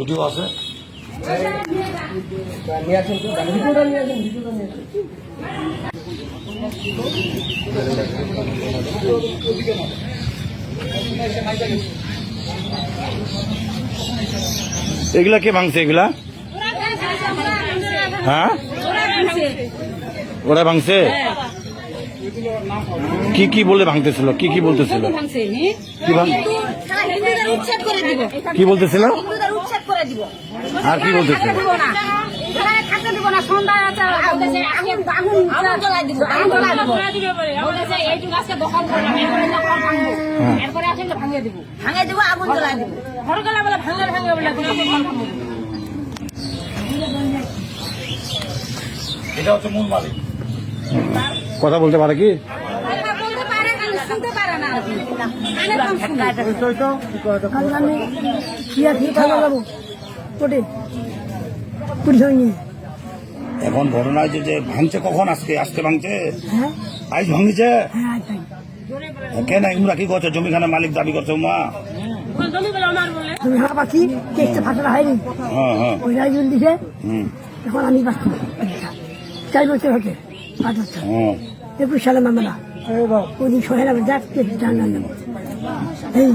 Video আছে? এগুলা কে ভাঙছে এগুলা? হ্যাঁ? ওরা ভাঙছে। কি কি বলে ভাঙতেছিল? কি কি বলতেছিল? কি বলতেছিল? হিন্দুদের উচ্ছেদ করে দিব। আর কি বলতেছিল? ভাঙবো। এটা হচ্ছে মূল মালিক। কথা বলতে পারে কি? এখন ঘটনা হয়েছে যে ভাঙছে কখন আজকে? আজকে ভাঙছে? হ্যাঁ। আজ ভাঙিছে? হ্যাঁ কেন এগুলা কি করছে? জমিখানে মালিক দাবি করছে মা তুমি হা পাচ্ছি কেসটা ফাটা হয়নি। হ্যাঁ হ্যাঁ। ওই রাইজুল দিছে হুম। এখন আমি পাচ্ছি চার বছর হচ্ছে একুশ সালে মামলা। ওই দিন সোহেল আমার যাক কেস এই